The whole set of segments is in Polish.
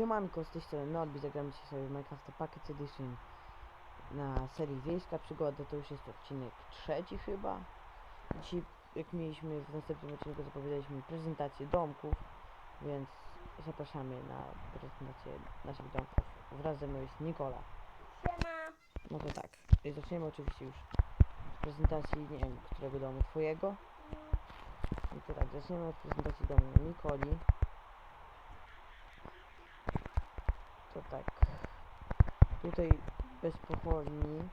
Siemanko, z tej strony Norbi, zagramy dzisiaj sobie w Minecraft Pocket Edition na serii Wiejska Przygoda, to już jest odcinek trzeci chyba. Dzisiaj, jak mieliśmy w następnym odcinku, zapowiadaliśmy prezentację domków, więc zapraszamy na prezentację naszych domków. Wraz ze mną jest Nikola. Siema. No to tak, i zaczniemy oczywiście już z prezentacji, nie wiem, którego domu, twojego? I to tak, zaczniemy od prezentacji domu Nikoli. To tak, tutaj bez pochodni,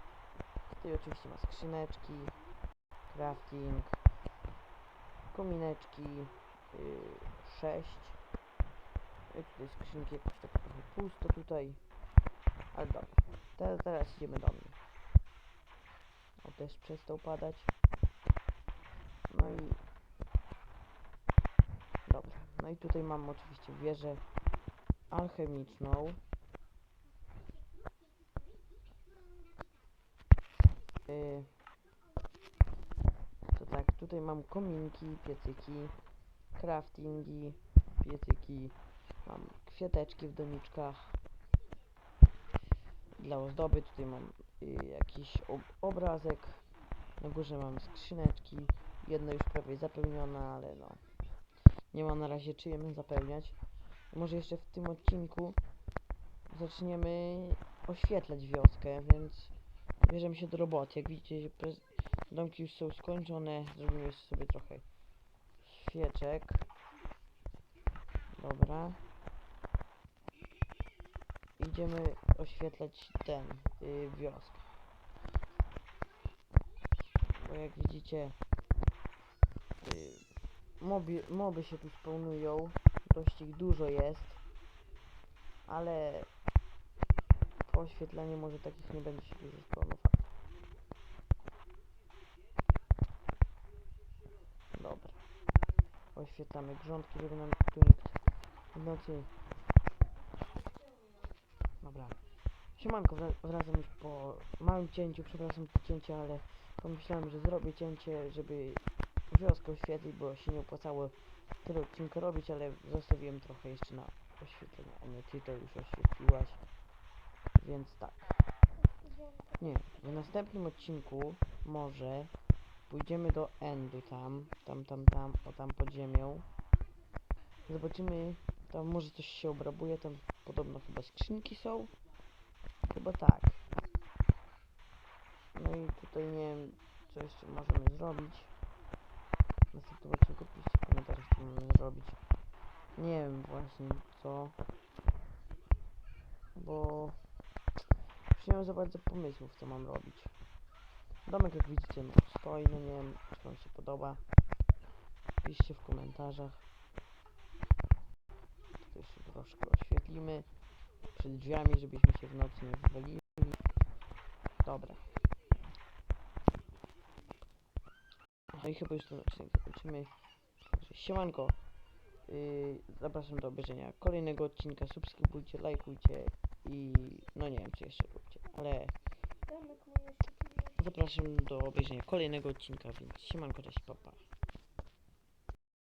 tutaj oczywiście ma skrzyneczki, crafting, komineczki, yy, 6, yy, tutaj skrzynki jakoś tak trochę pusto tutaj, ale dobra. Teraz, teraz idziemy do mnie. O, deszcz przestał padać. No i... Dobra. No i tutaj mam oczywiście wieżę alchemiczną. Yy, to tak, tutaj mam kominki, piecyki, craftingi, piecyki, mam kwiateczki w doniczkach dla ozdoby. Tutaj mam y, jakiś ob obrazek. Na górze mam skrzyneczki. Jedna już prawie zapełniona, ale no. Nie ma na razie czyjem zapełniać. Może jeszcze w tym odcinku zaczniemy oświetlać wioskę, więc bierzemy się do roboty. Jak widzicie, domki już są skończone. Zrobimy sobie trochę świeczek. Dobra idziemy oświetlać ten, y, wioskę. Bo jak widzicie, y, moby, się tu spawnują, dość ich dużo jest, ale po oświetleniu może takich nie będzie się dużo spawnować. Dobra. Oświetlamy grządki, żeby nam tu nikt w nocy Dobra. Siemanko, wra- wracam już po małym cięciu, przepraszam za cięcie, ale pomyślałem, że zrobię cięcie, żeby wioskę oświetlić, bo się nie opłacało tyle odcinka robić, ale zostawiłem trochę jeszcze na oświetlenie, a nie ty to już oświetliłaś, więc tak. Nie, w następnym odcinku może pójdziemy do Endu tam, tam, tam, tam, o tam pod ziemią. Zobaczymy, tam może coś się obrabuje, tam podobno chyba skrzynki są. Chyba tak. No i tutaj nie wiem, co jeszcze możemy zrobić. W następnym odcinku piszcie w komentarzach, co możemy zrobić. Nie wiem właśnie co. Bo mam za bardzo pomysłów, co mam robić. Domek, jak widzicie, stoi, no nie wiem, czy wam się podoba. Piszcie w komentarzach. To jeszcze troszkę oświetlimy przed drzwiami, żebyśmy się w nocy nie wywalili. Dobra. No i chyba już ten odcinek zakończymy. Siemanko. Yy, zapraszam do obejrzenia kolejnego odcinka. Subskrybujcie, lajkujcie i no nie wiem czy jeszcze ale zapraszam do obejrzenia kolejnego odcinka, więc siemanko, cześć, papa.